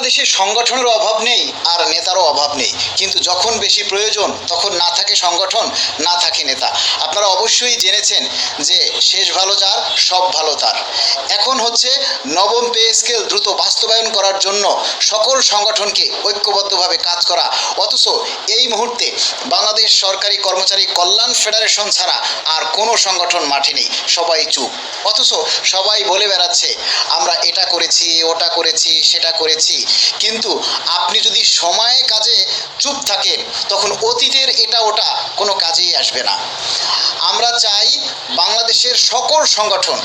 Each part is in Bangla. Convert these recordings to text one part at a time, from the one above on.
বাংলাদেশে সংগঠনের অভাব নেই আর নেতারও অভাব নেই। কিন্তু যখন বেশি প্রয়োজন, তখন না থাকে সংগঠন, না থাকে নেতা। আপনারা অবশ্যই জেনেছেন যে শেষ ভালো যার, সব ভালো তার। এখন হচ্ছে নবম পে স্কেল দ্রুত বাস্তবায়ন করার জন্য সকল সংগঠনকে ঐক্যবদ্ধভাবে কাজ করা। অথচ এই মুহূর্তে বাংলাদেশ সরকারি কর্মচারী কল্যাণ ফেডারেশন ছাড়া আর কোনো সংগঠন মাঠে নেই। সবাই চুপ। অথচ সবাই বলে বেড়াচ্ছে, আমরা এটা করেছি, ওটা করেছি, সেটা করেছি। কিন্তু আপনি যদি সময়ে কাজে চুপ থাকেন, তখন অতীতের এটা ওটা কোনো কাজেই আসবে না। আমরা চাই বাংলাদেশের সকল সংগঠন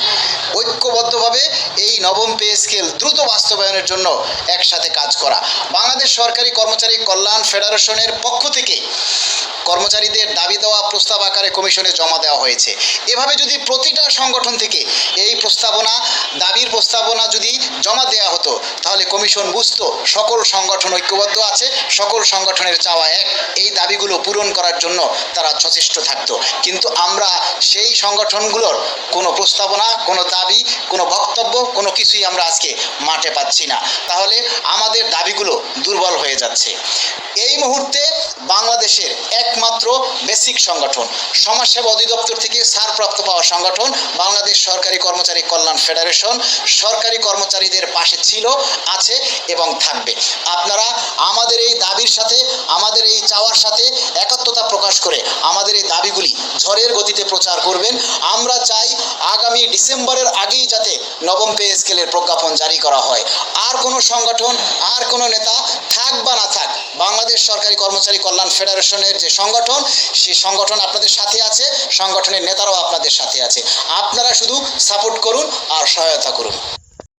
ঐক্যবদ্ধভাবে এই নবম পে স্কেল দ্রুত বাস্তবায়নের জন্য একসাথে কাজ করা। বাংলাদেশ সরকারি কর্মচারী কল্যাণ ফেডারেশনের পক্ষ থেকে কর্মচারীদের দাবি দেওয়া, প্রস্তাব আকারে কমিশনে জমা দেওয়া হয়েছে। এভাবে যদি প্রতিটা সংগঠন থেকে এই প্রস্তাবনা, দাবির প্রস্তাবনা যদি জমা দেওয়া হতো, তাহলে কমিশন বুঝতো সকল সংগঠন ঐক্যবদ্ধ আছে, সকল সংগঠনের চাওয়া এক। এই দাবিগুলো পূরণ করার জন্য তারা সচেষ্ট থাকতো। কিন্তু আমরা সেই সংগঠনগুলোর কোনো প্রস্তাবনা, কোনো দাবি, কোনো বক্তব্য, কোনো কিছুই আমরা আজকে মাঠে পাচ্ছি না। তাহলে আমাদের দাবিগুলো দুর্বল হয়ে যাচ্ছে। এই মুহূর্তে বাংলাদেশের একমাত্র বেসিক সংগঠন। সমাজসেবা অধিদপ্তর থেকে ছাড়প্রাপ্ত পাওয়া সংগঠন বাংলাদেশ সরকারি কর্মচারী কল্যাণ ফেডারেশন। সরকারি কর্মচারীদের পাশে ছিল, আছে এবং থাকবে। আপনারা আমাদের এই দাবির সাথে, আমাদের এই চাওয়ার সাথে একাত্মতা প্রকাশ করে আমাদের এই দাবিগুলি ঝড়ের গতিতে প্রচার করবেন। আমরা চাই আগামী ডিসেম্বরের আগেই যাতে নবম পে স্কেলের প্রজ্ঞাপন জারি করা হয়। আর কোনো সংগঠন, আর কোনো নেতা থাক বা না থাক বাংলাদেশ সরকারি কর্মচারী কল্যাণ ফেডারেশনের যে সংগঠন, সেই সংগঠন আপনাদের সাথে আছে, সংগঠনের নেতারাও আপনাদের সাথে আছে। আপনারা শুধু সাপোর্ট করুন আর সহায়তা করুন।